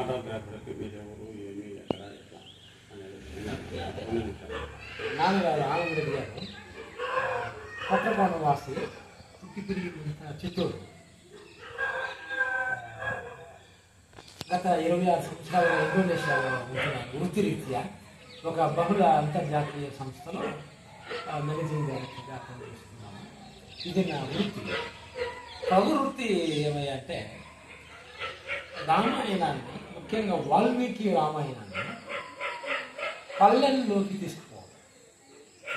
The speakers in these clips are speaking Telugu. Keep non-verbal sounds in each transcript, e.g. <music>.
ఆటోగ్రాఫర్కి మీరు ఎవరు ఏమి ఎక్కడ ఎట్లా అనేది నాన్నగారు ఆనందరెడ్డి గారు కొత్తకోట వాసి పుట్టి పెరిగి చిత్తూరు. గత ఇరవై ఆరు సంవత్సరాలుగా ఇండోనేషియాలో ఉంటున్న వృత్తిరీత్యా ఒక బహుళ అంతర్జాతీయ సంస్థలో మేనేజింగ్ డైరెక్టర్గా పనిచేస్తున్నాను. ఇది నా వృత్తి. ప్రభు వృత్తి ఏమయ్యంటే రామాయణాన్ని ముఖ్యంగా వాల్మీకి రామాయణాన్ని పల్లెల్లోకి తీసుకుపోవడం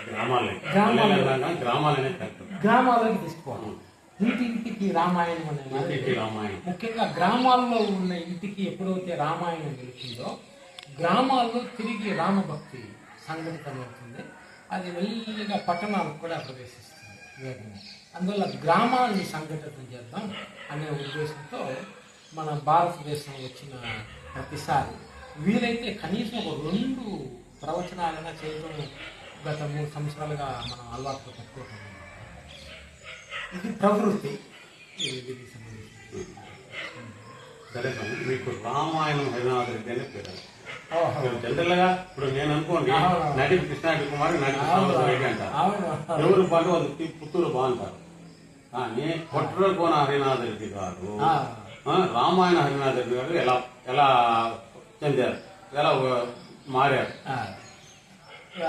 గ్రామాలే. గ్రామాలే. గ్రామాలే గ్రామాలనే కరెక్ట్. గ్రామాల్లోకి తీసుకోవడం ఇంటింటికి రామాయణం అనే మాట ఇంటికి రామాయణం. ముఖ్యంగా గ్రామాల్లో ఉన్న ఇంటికి ఎప్పుడైతే రామాయణం వెళుతుందో గ్రామాల్లో తిరిగి రామభక్తి సంఘటితమవుతుంది అది మెల్లిగా పట్టణాలకు కూడా ప్రవేశిస్తుంది. వేగంగా. అందువల్ల గ్రామాన్ని సంఘటితం చేద్దాం అనే ఉద్దేశంతో మన భారతదేశం వచ్చిన ప్రతిసారి. వీలైతే కనీసం ఒక రెండు ప్రవచనాలైనా చేయడం గత మూడు సంవత్సరాలుగా మనం అలవాటులో పెట్టుకోవటం ఇది ప్రవృత్తి. ఇది దీనికి సంబంధించి సరే మీకు రామాయణం హరినాథ రెడ్డి అనే పేరు. ఓహో. జనరల్గా ఇప్పుడు నేను అనుకోండి. నటి కృష్ణారెడ్డి కుమార్ నటి రెడ్డి అంటారు. ఎవరు పాటు వాళ్ళు పుత్తూరు బాగుంటారు. కానీ కొట్రకోన హరినాథ రెడ్డి గారు రామాయణ హరినాథ రెడ్డి గారు ఎలా ఎలా చెందారు? ఎలా మారారు? ఆ.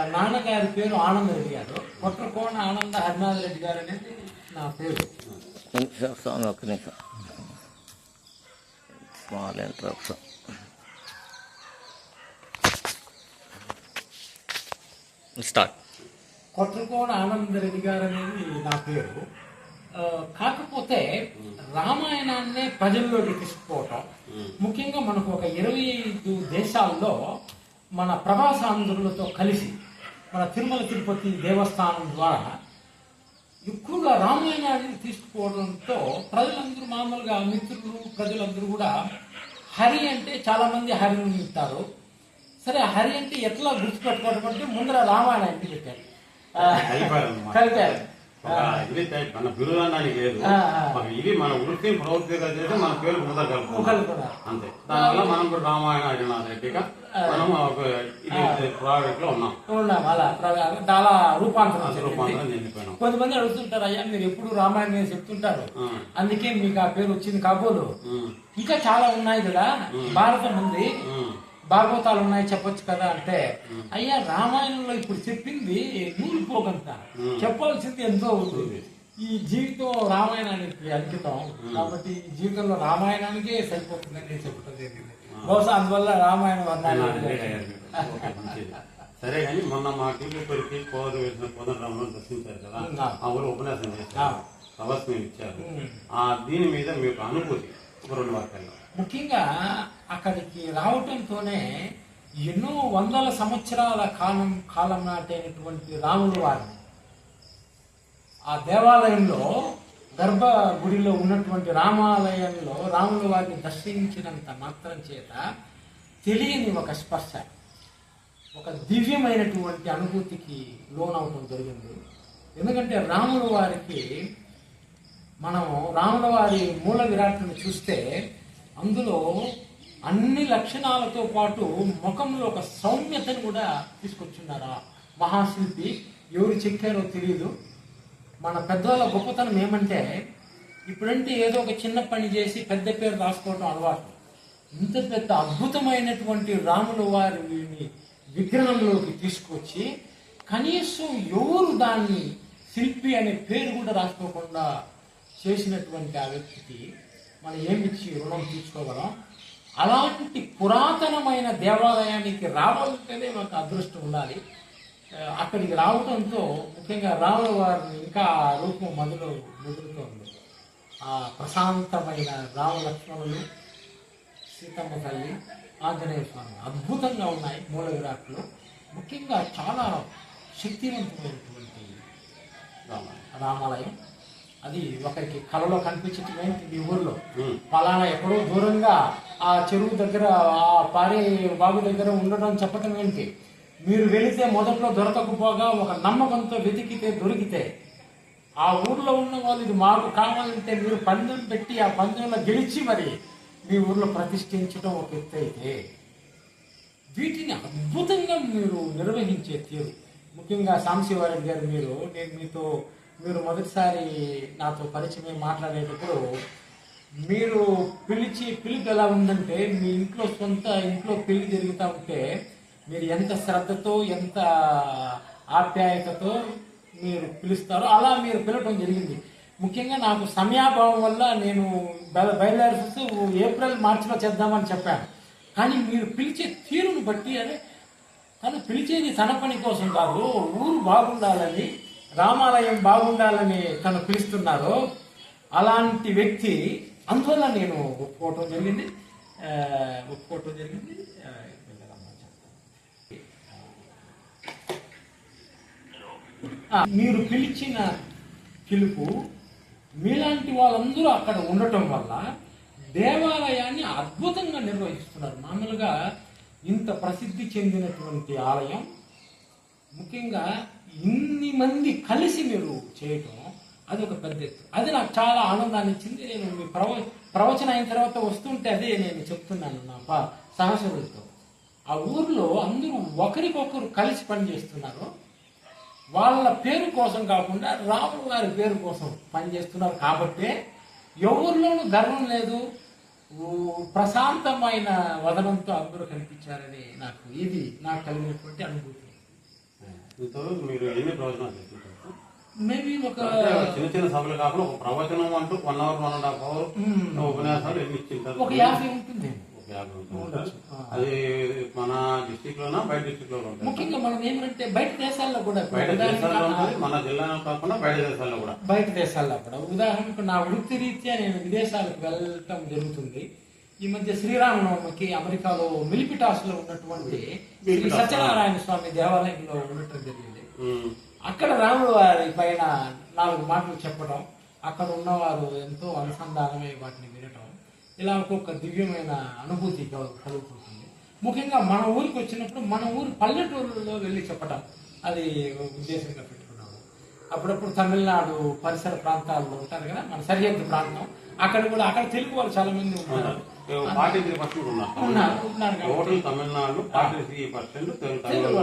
నాన్నగారి పేరు ఆనంద రెడ్డి గారు. కొట్టకోన ఆనంద హరినాథ రెడ్డి గారు అనేది నా పేరు. ఒక నిమిషం. Small interruption. స్టార్ట్. కొట్టకోన ఆనంద రెడ్డి గారు అనేది నా పేరు. కాకపోతే రామాయణాన్నే ప్రజల్లోకి తీసుకుపోవటం ముఖ్యంగా మనకు ఒక ఇరవై ఐదు దేశాల్లో మన ప్రవాసాంధ్రులతో కలిసి మన తిరుమల తిరుపతి దేవస్థానం ద్వారా ఎక్కువగా రామాయణాన్ని తీసుకుపోవడంతో ప్రజలందరూ మామూలుగా మిత్రులు ప్రజలందరూ కూడా హరి అంటే చాలా మంది హరిని వింటారు. సరే హరి అంటే ఎట్లా గుర్తుపెట్టుకోవడం అంటే ముందర పెట్టారు. ఆ, కలిపారు అన్నమాట. కలిపారు. ఒక ఇది మన లేదు. మాకు ఇది మన వృత్తిని ప్రవృత్తిగా చేసి మన పేరు ముద్ర కలుపుకుంటాం. అంతే. దానివల్ల మనం కూడా రామాయణ హరినాథ రెడ్డిగా మనం ఒక ఇది ప్రాజెక్ట్లో ఉన్నాం. ఉన్నాం అలా. ప్ర- చాలా రూపాంతరం. రూపాంతరం చెందిపోయినాం. కొంతమంది అడుగుతుంటారు అయ్యా మీరు ఎప్పుడు రామాయణం చెప్తుంటారు. అందుకే మీకు ఆ పేరు వచ్చింది కాబోలు. ఇంకా చాలా ఉన్నాయి కదా. భారతం ఉంది. భాగవతాలు ఉన్నాయి చెప్పొచ్చు కదా అంటే అయ్యా రామాయణంలో ఇప్పుడు చెప్పింది నూరు పోగంత చెప్పాల్సింది ఎంతో ఉంది ఈ జీవితం రామాయణానికి అంకితం. కాబట్టి ఈ జీవితంలో రామాయణానికే సరిపోతుందని చెప్పడం జరిగింది. బహుశా అందువల్ల రామాయణం. సరే కానీ మొన్న మా టీవీ కొరికి పోదు వేసిన కోదండరామను దర్శించారు కదా. ఆ ఊరు ఉపన్యాసం. చేశారు. ఇచ్చారు. ఆ దీని మీద మీకు అనుభూతి రెండు వాక్యాల్లో ముఖ్యంగా అక్కడికి రావటంతోనే ఎన్నో వందల సంవత్సరాల కాలం కాలం నాటైనటువంటి రాముల వారిని ఆ దేవాలయంలో గర్భ గుడిలో ఉన్నటువంటి రామాలయంలో రాముల వారిని దర్శించినంత మాత్రం చేత తెలియని ఒక స్పర్శ. ఒక దివ్యమైనటువంటి అనుభూతికి లోనవటం జరిగింది. ఎందుకంటే రాముల వారికి మనం రాముల వారి మూల విరాట్ను చూస్తే అందులో అన్ని లక్షణాలతో పాటు ముఖంలో ఒక సౌమ్యతను కూడా తీసుకొచ్చున్నారా? మహాశిల్పి ఎవరు చెక్కారో తెలియదు మన పెద్దవాళ్ళ గొప్పతనం ఏమంటే ఇప్పుడంటే ఏదో ఒక చిన్న పని చేసి పెద్ద పేరు రాసుకోవడం అలవాటు. ఇంత పెద్ద అద్భుతమైనటువంటి రాముల వారిని విగ్రహంలోకి తీసుకొచ్చి కనీసం ఎవరు దాన్ని శిల్పి అనే పేరు కూడా రాసుకోకుండా చేసినటువంటి ఆ వ్యక్తికి మనం ఏమిచ్చి రుణం తీర్చుకోగలం అలాంటి పురాతనమైన దేవాలయానికి రావాలంటేనే మనకు అదృష్టం ఉండాలి. అక్కడికి రావడంతో ముఖ్యంగా రాముల వారిని ఇంకా రూపం మొదలు ముదురుతోంది. ఆ ప్రశాంతమైన రామలక్ష్మణులు సీతమ్మ తల్లి ఆంజనేయ స్వామి అద్భుతంగా ఉన్నాయి మూల విరాట్లు. ముఖ్యంగా చాలా శక్తివంతమైనటువంటి రామాలయం. అది ఒకరికి కళలో కనిపించటమేంటి ఈ ఊర్లో. పలానా ఎక్కడో దూరంగా ఆ చెరువు దగ్గర ఆ పారే బాగు దగ్గర ఉండడం చెప్పటం ఏంటి? మీరు వెళితే మొదట్లో దొరకకపోగా ఒక నమ్మకంతో వెతికితే దొరికితే ఆ ఊర్లో ఉన్న వాళ్ళు ఇది మాకు కావాలంటే మీరు పందెం పెట్టి ఆ పందెంలో గెలిచి మరి మీ ఊర్లో ప్రతిష్ఠించడం ఒక ఎత్తు అయితే వీటిని అద్భుతంగా మీరు నిర్వహించే తీరు. ముఖ్యంగా సాంశివారెడ్డి గారు మీరు నేను మీతో మీరు మొదటిసారి నాతో పరిచయం మాట్లాడేటప్పుడు మీరు పిలిచి పిలుపు ఎలా ఉందంటే మీ ఇంట్లో సొంత ఇంట్లో పెళ్ళి జరుగుతూ ఉంటే మీరు ఎంత శ్రద్ధతో ఎంత ఆప్యాయతతో మీరు పిలుస్తారో అలా మీరు పిలవడం జరిగింది. ముఖ్యంగా నాకు సమయాభావం వల్ల నేను బయ- ఏప్రిల్ మార్చిలో చేద్దామని చెప్పాను. కానీ మీరు పిలిచే తీరును బట్టి అదే తను పిలిచేది తన పని కోసం కాదు ఊరు బాగుండాలని రామాలయం బాగుండాలని తను పిలుస్తున్నారు అలాంటి వ్యక్తి అందువల్ల నేను ఒప్పుకోవటం జరిగింది. ఒప్పుకోవటం జరిగింది. మీరు పిలిచిన పిలుపు మీలాంటి వాళ్ళందరూ అక్కడ ఉండటం వల్ల దేవాలయాన్ని అద్భుతంగా నిర్వహిస్తున్నారు. మామూలుగా ఇంత ప్రసిద్ధి చెందినటువంటి ఆలయం ముఖ్యంగా ఇన్ మంది కలిసి మీరు చేయటం అది ఒక పెద్ద ఎత్తు. అది నాకు చాలా ఆనందాన్ని ఇచ్చింది. నేను మీ ప్రవ ప్రవచన అయిన తర్వాత వస్తుంటే అదే నేను చెప్తున్నాను నా ప- సహచరులతో. ఆ ఊర్లో అందరూ ఒకరికొకరు కలిసి పనిచేస్తున్నారు వాళ్ళ పేరు కోసం కాకుండా రాములు గారి పేరు కోసం పనిచేస్తున్నారు కాబట్టి ఎవరిలోనూ గర్వం లేదు. ప్రశాంతమైన వదనంతో అందరూ కనిపించారని నాకు ఇది నాకు కలిగినటువంటి అనుభూతి. మీరు ప్రవచనాలు చేస్తుంటారు మేబీ ఒక చిన్న చిన్న సభలు కాకుండా ఒక ప్రవచనం అంటూ one hour one and half hour. ఉపన్యాసాలు ఎన్ని ఇచ్చింటారు? ఒక యాభై ఉంటుంది. అది మన డిస్టిక్ లోనా బయట డిస్టిక్లో ముఖ్యంగా మనం ఏమంటే బయట దేశాల్లో కూడా బయట దేశాల్లో మన జిల్లాలో కాకుండా బయట దేశాల్లో కూడా. బయట దేశాల్లో కూడా. ఉదాహరణకు నా వృత్తి రీత్యా నేను విదేశాలకు వెళ్ళటం జరుగుతుంది. ఈ మధ్య శ్రీరామనవమికి అమెరికాలో మిలిపిటాస్లో ఉన్నటువంటి శ్రీ సత్యనారాయణ స్వామి దేవాలయంలో ఉండటం జరిగింది. అక్కడ రాముల వారి పైన నాలుగు మాటలు చెప్పడం అక్కడ ఉన్నవారు ఎంతో అనుసంధానమై వాటిని వినటం ఇలా ఒక్కొక్క దివ్యమైన అనుభూతి కలు- కలుగుతుంది. ముఖ్యంగా మన ఊరికి వచ్చినప్పుడు మన ఊరు పల్లెటూరులో వెళ్ళి చెప్పటం అది ఉద్దేశంగా పెట్టుకున్నాము. అప్పుడప్పుడు తమిళనాడు పరిసర ప్రాంతాల్లో ఉంటారు కదా మన సరిహద్దు ప్రాంతం అక్కడ కూడా అక్కడ తెలుగు వాళ్ళు చాలా మంది ఉన్నారు. ఫార్టీ త్రీ పర్సెంట్ ఉన్నారు. Total Tamil Nadu forty three percent Telugu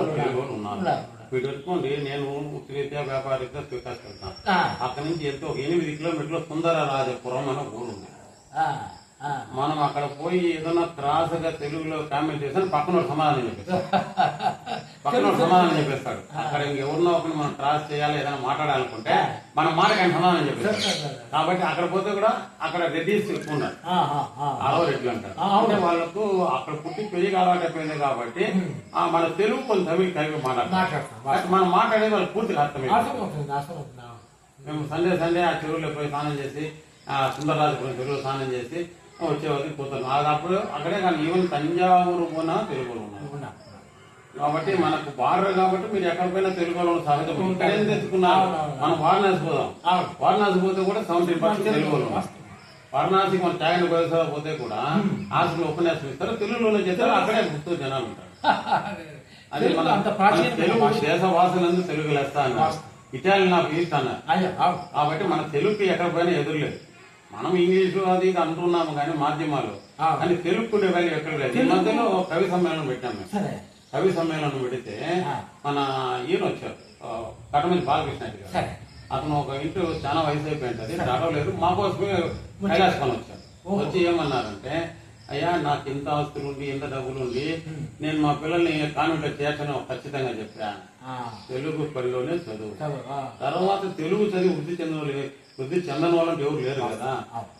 ఉన్నారు. వీటి పెట్టుకోండి నేను వృత్తిరీత్యా వ్యాపారీత్యా శ్రీకాశ్ వెళ్తాను అక్కడి నుంచి ఎంతో ఒక ఎనిమిది కిలోమీటర్ల సుందరరాజపురం అనే ఊరు ఉంది. మనం అక్కడ పోయి ఏదైనా త్రాసుగా తెలుగులో కామెంట్ చేస్తే పక్కన సమాధానం చెప్పేస్తాడు <laughs> పక్కన సమాధానం చెప్పేస్తాడు. అక్కడ ఇంకెవరినో ఒకరిని మనం క్రాస్ చేయాలి ఏదైనా మాట్లాడాలనుకుంటే మన మాటకి సమాధానం చెప్పేస్తాడు. కాబట్టి అక్కడ పోతే కూడా అక్కడ రెడ్డిస్ ఎక్కువ ఉన్నారు ఆ, ఆ, ఆ. ఆరవ రెడ్లు అంటారు. అంటే వాళ్ళకు అక్కడ పుట్టి అలవాటు అయిపోయింది కాబట్టి ఆ మన తెలుగు కొంచెం తమిళ కలిపి మాట్లాడతాం మనం మాట్లాడేది వాళ్ళు పూర్తిగా అర్థమైంది. మేము సండే సండే ఆ చెరువులో పోయి స్నానం చేసి ఆ సుందరరాజపురం చెరువులో స్నానం చేసి వచ్చేవారికి పోతాం అది అప్పుడు అక్కడే కానీ ఈవెన్ తంజావూరు పోనా తెలుగులో ఉన్నా. కాబట్టి మనకు బార్డర్ కాబట్టి మీరు ఎక్కడ పోయినా తెలుగులో సహజం. ఇక్కడేం తెచ్చుకున్నారు. మనం వారణాసి పోదాం. వారణాసి పోతే కూడా సెవెంటీ పర్సెంట్ తెలుగులో. వారణాసికి మన త్యాగని బయలుదేర పోతే కూడా హాస్టల్ ఉపన్యాసం ఇస్తారు. తెలుగులోనే చేస్తారు. అక్కడే గుర్తు జనాలు ఉంటారు. <laughs> అది తెలుగు మన తెలుగు భాష. దేశవాసులందు తెలుగు లెస్త అన్నారు. ఇటాలియన్ నాకు ఈస్ట్ అన్నారు. అయ్యా అవును. కాబట్టి మన తెలుగుకి ఎక్కడ పోయినా ఎదురులేదు. మనం ఇంగ్లీషు అది ఇది అంటున్నాము కానీ మాధ్యమాలు. కానీ తెలుగుకునే వాల్యూ ఎక్కడ లేదు. మధ్యలో కవి సమ్మేళనం పెట్టాం మేము. సరే. కవి సమ్మేళనం పెడితే. మన ఈయన వచ్చారు ఆ, కటమంది బాలకృష్ణ గారు. అతను ఒక ఇంటి చాలా వయసు అయిపోయింటది నడవలేదు మా కోసమే కైలాసపని వచ్చారు. వచ్చి ఏమన్నారంటే అయ్యా నాకు ఇంత ఆస్తులు ఉండి ఇంత డబ్బులు ఉండి నేను మా పిల్లల్ని కాన్వెంట్లో చేర్చను ఖచ్చితంగా చెప్పా. ఆ. తెలుగు పనిలోనే చదువు. తర్వాత తెలుగు చదివి వృద్ధి చెందిన వృద్ధి చెందని వాళ్ళంటే ఎవరు లేరు కదా.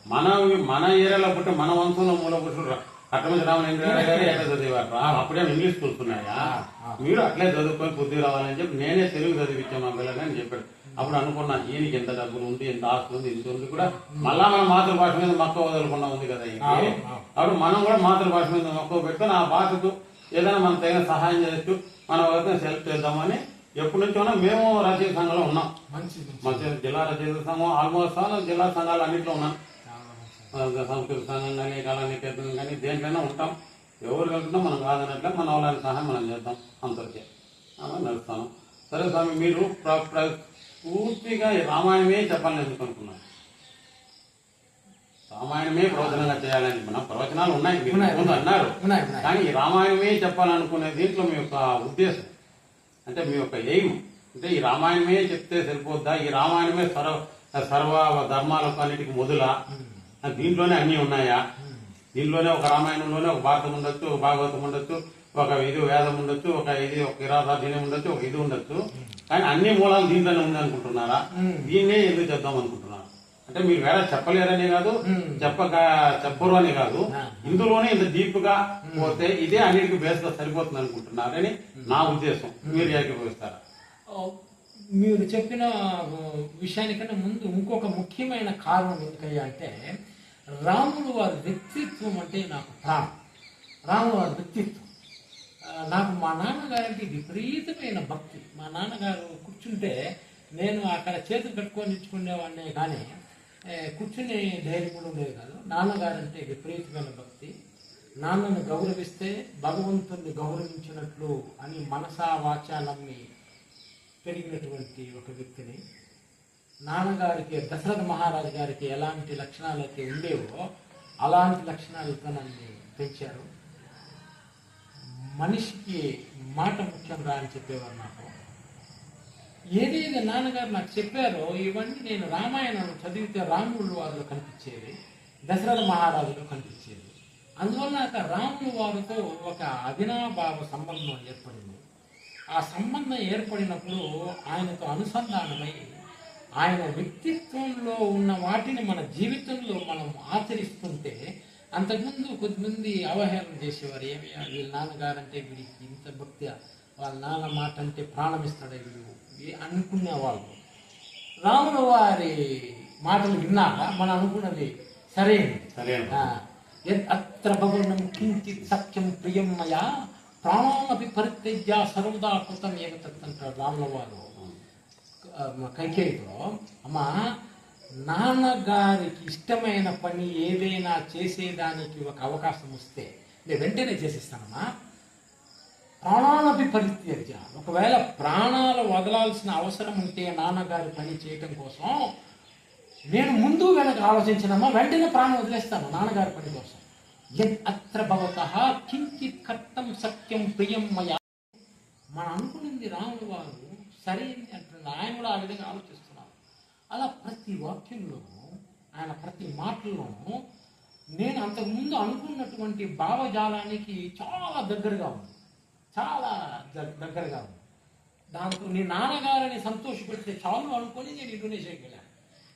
మన మన ఏరియాలో పుట్టి మన వంశంలో మూల పురుషుడు కట్టమంచి రామలింగ గారు <laughs> ఎక్కడ చదివారు అప్పుడే ఇంగ్లీష్ స్కూల్స్ ఉన్నాయా? ఆ. మీరు అట్లే చదువుకొని బుద్ధి రావాలని చెప్పి నేనే తెలుగు చదివించాను మా పిల్లలని అని చెప్పాడు. అప్పుడు అనుకున్నా ఈయనకి ఎంత డబ్బులు ఉంది ఎంత ఆస్తి ఉంది ఇంత ఉంది కూడా మళ్ళా మన మాతృభాష మీద మక్కువ వదలకుండా ఉంది కదా. అప్పుడు మనం కూడా మాతృభాష మీద మక్కువ పెట్టుకొని ఆ భాషకు ఏదైనా మనం తగిన సహాయం చేయొచ్చు మన వరకు సెలెక్ట్ చేద్దామని ఎప్పటి నుంచో మేము రచయిత సంఘంలో ఉన్నాం. మంచిది మా జిల్లా రచయిత సంఘం ఆల్మోస్ట్ ఆల్ జిల్లా సంఘాలు అన్నింటిలో ఉన్నాం. సంస్కృత సంఘం కానీ కళా నికేతనం కానీ దేంట్లోనే ఉంటాం. ఎవరు వెళ్తున్నా మనం కాదన్నట్లే మన వాళ్ళని సహాయం మనం చేద్దాం అంతవరకే అలా నడుస్తాను. సరే స్వామి మీరు ప్ర- ప్ర- పూర్తిగా ఈ రామాయణమే చెప్పాలని ఎందుకు అనుకున్నారు? రామాయణమే ప్రవచనంగా చేయాలని మన ప్రవచనాలు ఉన్నాయి. ముందు అన్నారు. కానీ ఈ రామాయణమే చెప్పాలనుకునే దీంట్లో మీ యొక్క ఉద్దేశం అంటే మీ యొక్క ఎయిమ్ అంటే ఈ రామాయణమే చెప్తే సరిపోద్దా? ఈ రామాయణమే సర్వ సర్వ ధర్మాలకు అన్నిటికీ మొదల? దీంట్లోనే అన్నీ ఉన్నాయా? దీంట్లోనే ఒక రామాయణంలోనే ఒక భారతం ఉండొచ్చు ఒక భాగవతం ఉండొచ్చు ఒక ఇది వేదం ఉండొచ్చు ఒక ఇది ఒక కిరాతార్జునం ఉండొచ్చు ఒక ఇది ఉండొచ్చు. కానీ అన్ని మూలాలు దీంట్లోనే ఉంది అనుకుంటున్నారా దీన్నే ఎందుకు చెప్దాం అనుకుంటున్నారు? అంటే మీరు వేరే చెప్పలేరనే కాదు చెప్పక చెప్పరు అని కాదు. ఇందులోనే ఇంత డీప్గా పోతే ఇదే అన్నిటికీ బేస్గా సరిపోతుంది అనుకుంటున్నారని నా ఉద్దేశం. మీరు ఏకీభవిస్తారా? మీరు చెప్పిన విషయానికన్నా ముందు ఇంకొక ముఖ్యమైన కారణం ఎందుకయ్యా అంటే రాముడు వారి వ్యక్తిత్వం అంటే నాకు ప్రాణం. రాముడు వారి వ్యక్తిత్వం. నాకు మా నాన్నగారికి విపరీతమైన భక్తి. మా నాన్నగారు కూర్చుంటే నేను అక్కడ చేతులు కట్టుకొని ఇచ్చుకునేవాడినే కానీ కూర్చునే ధైర్యం కూడా ఉండేది కాదు. నాన్నగారంటే విపరీతమైన భక్తి. నాన్నను గౌరవిస్తే భగవంతుణ్ణి గౌరవించినట్లు అని మనసా వాచా నమ్మి పెరిగినటువంటి ఒక వ్యక్తిని. నాన్నగారికి దశరథ మహారాజు గారికి ఎలాంటి లక్షణాలు అయితే ఉండేవో అలాంటి లక్షణాలతో నన్ను పెంచారు. మనిషికి మాట ముఖ్యం రా అని చెప్పేవారు నాకు. ఏదైతే నాన్నగారు నాకు చెప్పారో ఇవన్నీ నేను రామాయణం చదివితే రాముడు వారిలో కనిపించేది దశరథ మహారాజులో కనిపించేది అందువల్ల నాకు రాముడు వారితో ఒక అభినాభావ సంబంధం ఏర్పడింది. ఆ సంబంధం ఏర్పడినప్పుడు ఆయనతో అనుసంధానమై ఆయన వ్యక్తిత్వంలో ఉన్న వాటిని మన జీవితంలో మనం ఆచరిస్తుంటే అంతకుముందు కొద్దిమంది అవహేళన చేసేవారు. ఏమి వీళ్ళ నాన్నగారంటే వీడికి ఇంత భక్తి వాళ్ళ నాన్న మాట అంటే ప్రాణం ఇస్తాడే వీడు అనుకునేవాళ్ళు. రాముల వారి మాటలు విన్నాక మనం అనుకున్నది ఆ, యద్ అత్ర భవనం కించిత్ సఖ్యం ప్రియం మయా ప్రాణామపి పరిత్యజ్య సర్వదా కృతం తత్ అంటారు రాముల వారు. కైకేయితో అమ్మా నాన్నగారికి ఇష్టమైన పని ఏదైనా చేసేదానికి ఒక అవకాశం వస్తే నేను వెంటనే చేసేస్తానమ్మా. ప్రాణాలపి పరిత్యజ్య ఒకవేళ ప్రాణాలు వదలాల్సిన అవసరం ఉంటే నాన్నగారి పని చేయటం కోసం నేను ముందు వెనక ఆలోచించినమ్మా వెంటనే ప్రాణం వదిలేస్తాను నాన్నగారి పని కోసం. యద్ అత్ర భవత కించిత్ కట్టం సత్యం ప్రియం మయా. మనం అనుకున్నది రాముడు వారు సరైన ఆయన కూడా ఆ విధంగా ఆలోచిస్తున్నాను. అలా ప్రతి వాక్యంలోనూ ఆయన ప్రతి మాటల్లోనూ నేను అంతకుముందు అనుకున్నటువంటి భావజాలానికి చాలా దగ్గరగా ఉంది. చాలా దగ్గరగా ఉంది. దాంతో నీ నాన్నగారిని సంతోషపెడితే చాలు అనుకొని నేను ఇండోనేషియాకి వెళ్ళాను.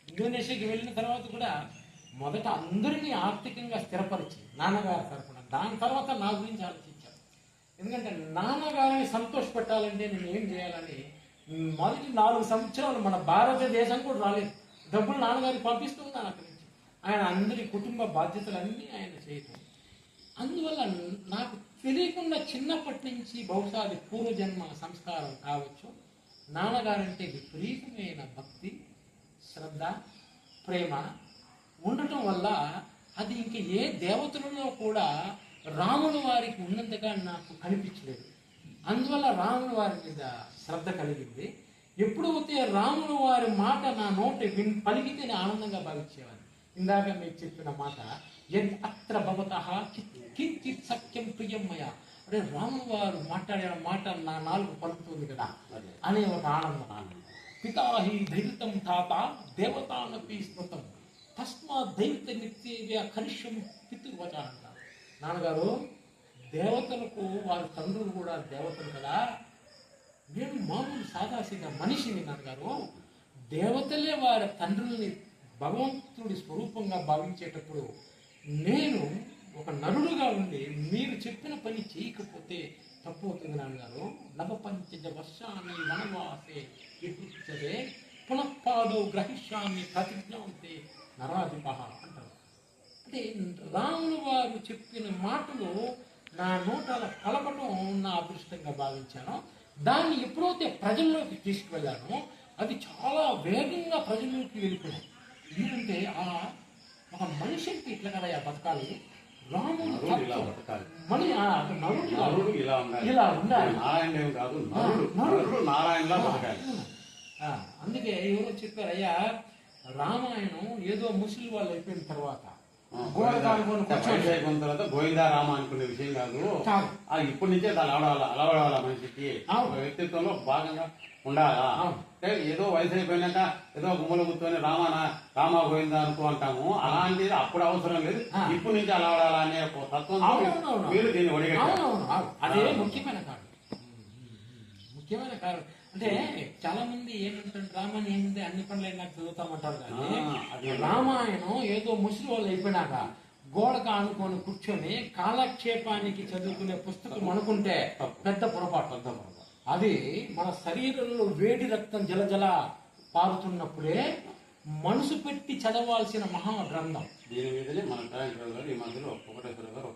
ఇండోనేషియాకి వెళ్ళిన తర్వాత కూడా మొదట అందరినీ ఆర్థికంగా స్థిరపరిచి నాన్నగారి తరఫున దాని తర్వాత నా గురించి ఆలోచించాను. ఎందుకంటే నాన్నగారిని సంతోషపెట్టాలంటే నేను ఏం చేయాలని మొదటి నాలుగు సంవత్సరాలు మన భారతదేశం కూడా రాలేదు. డబ్బులు నాన్నగారికి పంపిస్తూ ఉన్నాను అక్కడి నుంచి. ఆయన అందరి కుటుంబ బాధ్యతలన్నీ ఆయన చేయటం. అందువల్ల నాకు తెలియకుండా చిన్నప్పటి నుంచి బహుశా అది పూర్వజన్మ సంస్కారం కావచ్చు. నాన్నగారంటే విపరీతమైన భక్తి శ్రద్ధ ప్రేమ. ఉండటం వల్ల అది ఇంక ఏ దేవతలలో కూడా రాముల వారికి ఉన్నంతగా నాకు కనిపించలేదు అందువల్ల రాముల వారి మీద శ్రద్ధ కలిగింది. ఎప్పుడైతే రాముల వారి మాట నా నోట విన్ పలికితే నేను ఆనందంగా భావించేవాడిని. ఇందాక మీకు చెప్పిన మాట యద్ అత్ర భవత కించిత్ సత్యం ప్రియమయ అరే రాముల వారు మాట్లాడిన మాట నా నాలుగు పలుకుతుంది కదా. అనే ఒక ఆనందం. పితాహి దైవితం తాత దేవతానపి స్మృతం. తస్మా దైవిత నిత్యేవ్య కనిష్యం పితృవచ అంటారు. నాన్నగారు దేవతలకు వారి తండ్రులు కూడా దేవతలు కదా? నేను మామూలు సాదాసీదా మనిషిని నాన్నగారు దేవతలే వారి తండ్రుల్ని భగవంతుడి స్వరూపంగా భావించేటప్పుడు నేను ఒక నరుడుగా ఉండి మీరు చెప్పిన పని చేయకపోతే తప్పు అవుతుంది నాన్నగారు నవపంచజ వర్షాన్ని వనవాసే విపుచ్చదే పునఃపాదో గ్రహిష్యామి ప్రతిజ్ఞాంతే నరాధిప అంటారు. అంటే రాములు వారు చెప్పిన మాటలు నా నోటాల కలపడం నా అదృష్టంగా భావించాను. దాన్ని ఎప్పుడైతే ప్రజల్లోకి తీసుకువెళ్ళానో అది చాలా వేగంగా ప్రజల్లోకి వెళ్ళిపోయాయి. ఎందుకంటే ఆ ఒక మనిషి అంటే ఇట్లా కదా బతకాలి? రాముడు నరుడు ఇలా ఉండాలి. నారాయణ కాదు నరుడు. నారాయణలా బతకాలి. అందుకే ఎవరో చెప్పారు అయ్యా రామాయణం ఏదో ముసలి వాళ్ళు అయిపోయిన తర్వాత గోడ కూర్చొని. అయిపోయిన తర్వాత గోవిందా రామ అనుకునే విషయం కాదు. ఇప్పటి నుంచే అలవడాల అలవడాల మనిషికి. వ్యక్తిత్వంలో భాగంగా ఉండాలా. అంటే ఏదో వయసు అయిపోయినాక ఏదో గుమ్మలు కూర్చొని రామాన రామ గోవిందా అనుకో అంటాము. అలాంటిది అప్పుడు అవసరం లేదు. ఆ. ఇప్పటి నుంచి అలవడాలా అనే అవునవునవును. వీళ్ళు దీన్ని ఒడిగట్టారు. అదే ముఖ్యమైన కారణం. ముఖ్యమైన కారణం. అంటే చాలా మంది ఏమంటారు రామాయణం ఏముంది? అన్ని పనులు నాకు చదువుతామంటారు కానీ. రామాయణం ఏదో ముసలి వాళ్ళు అయిపోయినాక గోడకు ఆనుకొని కూర్చొని కాలక్షేపానికి చదువుకునే పుస్తకం అనుకుంటే పెద్ద పొరపాటు. అది మన శరీరంలో వేడి రక్తం జలజల పారుతున్నప్పుడే మనసు పెట్టి చదవాల్సిన మహా గ్రంథం దీని మీదనే మన ఈ మధ్యలో ఒకటేశ్వర గారు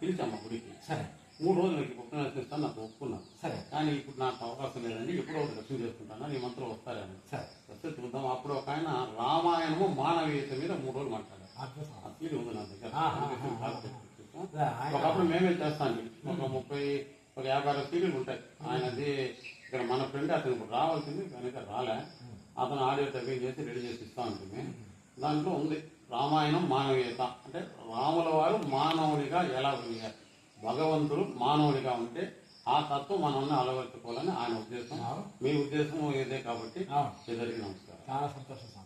పిలిచామ్మ గుడికి. సరే. మూడు రోజులు నాకు పుట్టిన ఇస్తాను నాకు ఒప్పుకున్నాను సరే. కానీ ఇప్పుడు నాకు అవకాశం లేదండి. ఎప్పుడో ఒకటి దర్శనం చేసుకుంటాను. ఈ మంత్రం వస్తారని సరే. వస్తే చూద్దాం. అప్పుడు ఒక ఆయన రామాయణము మానవీయత మీద మూడు రోజులు మాట్లాడారు. ఉంది నా దగ్గర. ఒకప్పుడు మేమే చేస్తాను ఒక ముప్పై ఒక యాభై అరవై సీడీలు ఉంటాయి ఆయనది ఇక్కడ మన ఫ్రెండ్ అతను ఇప్పుడు రావాల్సింది కనుక రాలే. అతను ఆడియో డబ్బింగ్ చేసి రెడీ చేసి ఇస్తా ఉంటుంది దాంట్లో ఉంది. రామాయణం మానవీయత. అంటే రాముల వారు మానవుడిగా ఎలా ఉన్నారు? భగవంతుడు మానవుడిగా ఉంటే ఆ తత్వం మనల్ని అలవర్చుకోవాలని ఆయన ఉద్దేశం. మీ ఉద్దేశం ఇదే కాబట్టి అవును. ఇద్దరికి నమస్కారం. చాలా సంతోషం